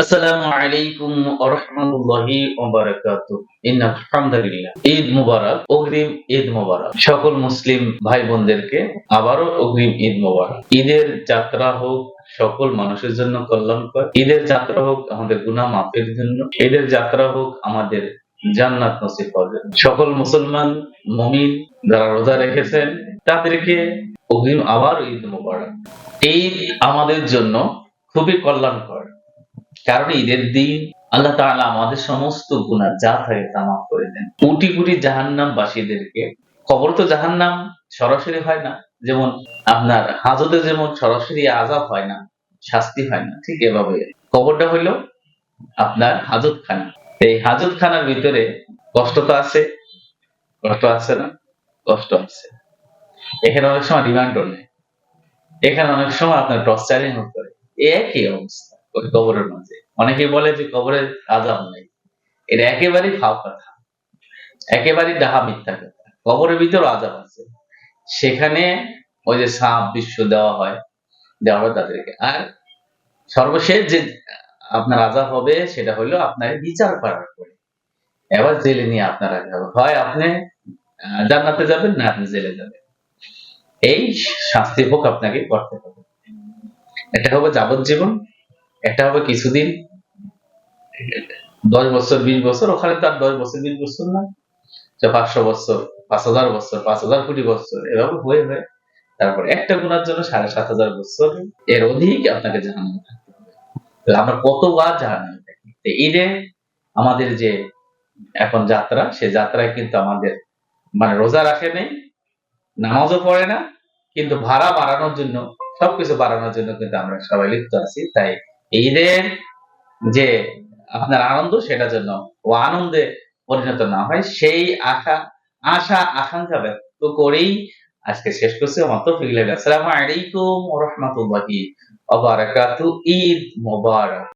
আসসালামু আলাইকুম রাহমাতুল্লাহি ওয়া বারাকাতুহু। ইন্নাল হামদুলিল্লাহ ঈদ মুবারক, অগ্রিম ঈদ মুবারক। সকল মুসলিম ভাই বোনদেরকে আবারও অগ্রিম ঈদ মুবারক। ঈদের যাত্রা হোক, সকল মানুষের জন্য কল্যাণকর। ঈদের যাত্রা হোক, আমাদের গুনাহ মাফের জন্য। ঈদের যাত্রা হোক, আমাদের জান্নাত নসিব হওয়ার সকল মুসলমান, মুমিন যারা রোজা রেখেছেন, তাদেরকে অগ্রিম আবার ঈদ মুবারক। ঈদ আমাদের জন্য খুবই কল্যাণকর। কারণ ঈদের দিন আল্লাহ তাআলা আমাদের সমস্ত গুনাহ যা থাকে তা মাফ করে দেন। কোটি কোটি জাহান্নাম বাসীদেরকে কবর তো জাহান্নাম সরাসরি হয় না, যেমন আপনার হাজতে যেমন সরাসরি আজাব হয় না, শাস্তি হয় না, ঠিক এভাবে। কবরটা হইল আপনার হাজত খানা এই হাজত খানার ভিতরে কষ্ট তো আছে, কষ্ট আছে না? কষ্ট আছে। এখানে অনেক সময় রিমান্ডও নেয় এখানে অনেক সময় আপনার টর্চারিং করে একই অবস্থা। ওই কবরের মাঝে। অনেকে বলে যে কবরের আজাব নেই এটা একেবারেই ফাও কথা। একেবারেই ডাহা মিথ্যা কথা। কবরের ভিতর আজাব আছে সেখানে ওই যে সাপ, বিশ্ব দেওয়া হয়। দেওয়া হয় তাদেরকে। আর সর্বশেষ যে আপনার আজাব হবে, সেটা হলো আপনার বিচার করার পরে। এবার জেলে নিয়ে আপনার আগে হবে। হয় আপনি জান্নাতে যাবেন না আপনি জেলে যাবেন। এই শাস্তি ভোগ আপনাকে করতে হবে। এটা হবে যাবজ্জীবন। একটা হবে কিছুদিন, দশ বছর, বিশ বছর, ওখানে তার দশ বছর, বিশ বছর না। যে পাঁচশো বছর, পাঁচ হাজার বছর, পাঁচ হাজার কোটি বছর, এভাবে হয়ে হয়ে তারপর একটা গুণার জন্য সাড়ে সাত হাজার বছর, এর অধিক আপনাকে জানানো থাকতে হবে। আমরা কতবার জানানো থাকি ঈদে আমাদের যে এখন যাত্রা, সে যাত্রায় কিন্তু আমাদের মানে রোজা রাখে নেই, নামাজও পড়ে না, কিন্তু ভাড়া বাড়ানোর জন্য, সবকিছু বাড়ানোর জন্য কিন্তু আমরা সবাই লিপ্ত আছি, তাই ঈদের যে আপনার আনন্দ সেটা জন্য ও আনন্দে পরিণত না হয়, সেই আশা আশা, আকাঙ্ক্ষা ব্যক্ত করেই আজকে শেষ করছি। তো ফিরলে আসসালামু আলাইকুম ওয়া অবরাকাতু ঈদ মোবারক।